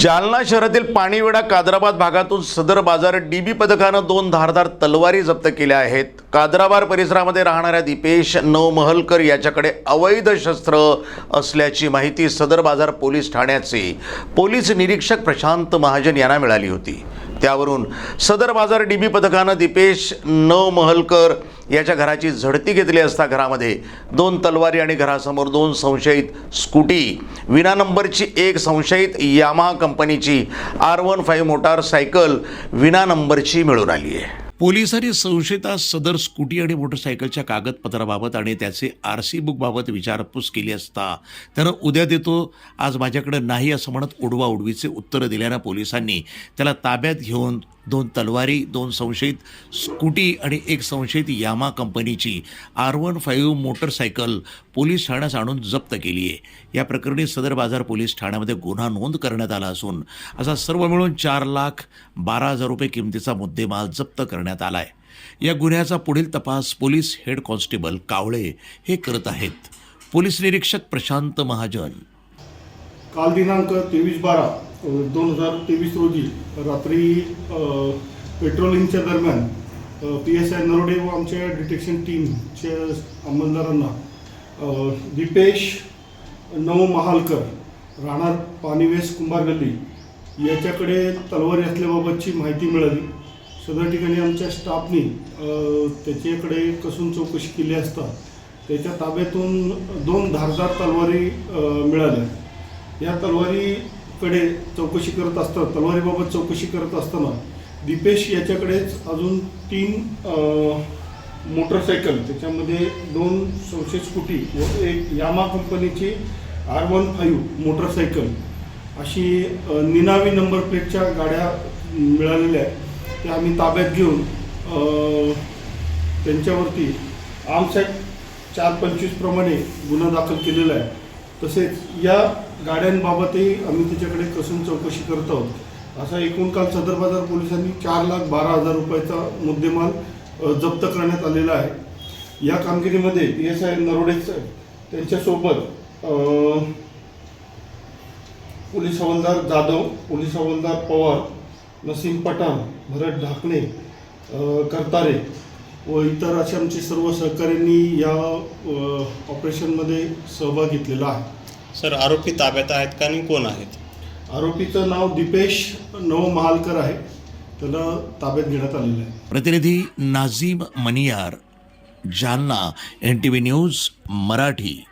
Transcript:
जालना शहरातील पाणीवेढा कादराबाद भागातून सदर बाजार डीबी पथकानं दोन धारदार तलवारी जप्त केल्या आहेत. कादराबाद परिसरामध्ये राहणाऱ्या दीपेश नवमहलकर याच्याकडे अवैध शस्त्र असल्याची माहिती सदर बाजार पोलीस ठाण्याचे पोलीस निरीक्षक प्रशांत महाजन यांना मिळाली होती. त्यावरून सदर बाजार डी बी पथकानं दीपेश नवमहलकर याच्या घराची झडती घेतली असता घरामध्ये दोन तलवारी आणि घरासमोर दोन संशयित स्कूटी विना नंबरची एक संशयित यामा कंपनीची आर वन फाईव्ह मोटारसायकल विना नंबरची मिळून आली आहे. पोलिसांनी संशयितास सदर स्कूटी आणि मोटरसायकलच्या कागदपत्राबाबत आणि त्याचे आर सी बुकबाबत विचारपूस केली असता त्यानं उद्या देतो आज माझ्याकडे नाही असं म्हणत उडवा उडवीचे उत्तरं दिल्यानं पोलिसांनी त्याला ताब्यात घेऊन दोन तलवारी दोन संशयित स्कूटी आणि एक संशयित यामा कंपनीची R one five motorcycle police ठाण्यास आणून जप्त केली आहे. या प्रकरणी सदर बाजार पोलीस ठाण्यामध्ये गुन्हा नोंद करण्यात आला असून असा सर्व मिळून चार लाख बारा हजार रुपये किमतीचा मुद्देमाल जप्त करण्यात आला आहे या गुन्ह्याचा पुढील तपास पोलीस हेड कॉन्स्टेबल कावळे हे करत आहेत. पोलीस निरीक्षक प्रशांत महाजन. काल दिनांक तेवीस बारा दोन हजार तेवीस रोजी रात्री पेट्रोलिंगच्या दरम्यान पी एस आय नरोडे व आमच्या डिटेक्शन टीमच्या अंमलदारांना दीपेश नव महालकर राहणार पाणीवेस कुंभार गल्ली. याच्याकडे तलवारी असल्याबाबतची माहिती मिळाली. सदर ठिकाणी आमच्या स्टाफनी त्याच्याकडे कसून चौकशी केली असता त्याच्या ताब्यातून दोन धारदार तलवारी मिळाल्या. या तलवारीकडे चौकशी करत असताना तलवारीबाबत चौकशी करत असताना दीपेश याच्याकडेच अजून तीन मोटरसायकल त्याच्यामध्ये दोन संशय स्कूटी व एक यामा कंपनीची आर वन फाईव्ह मोटरसायकल. अशी निनावी नंबर प्लेटच्या गाड्या मिळालेल्या आहेत. त्या आम्ही ताब्यात घेऊन त्यांच्यावरती आर्म्स ॲक्ट चार पंचवीसप्रमाणे गुन्हा दाखल केलेला आहे. तसेच या गाड्यांबाबतही आम्ही त्याच्याकडे कसून चौकशी करत आहोत. असा एकूण काल सदर बाजार पोलिसांनी चार लाख बारा हजार रुपयाचा मुद्देमाल जप्त करण्यात आलेला आहे. या कामगिरीमध्ये पी एस आय नरोडे साहेब त्यांच्यासोबत पोलीस हवालदार जाधव पोलीस हवालदार पवार नसीम पठाण भरत ढाकणे करतारे व इतर असे आमचे सर्व सहकाऱ्यांनी या ऑपरेशनमध्ये सहभाग घेतलेला आहे. सर आरोपी ताब्यात आहेत का आणि कोण आहेत? आरोपीचं नाव दीपेश नव महालकर आहे. त्याला ताब्यात घेण्यात आलेलं आहे. प्रतिनिधी Nazim Maniyar Jalna N T V news Marathi.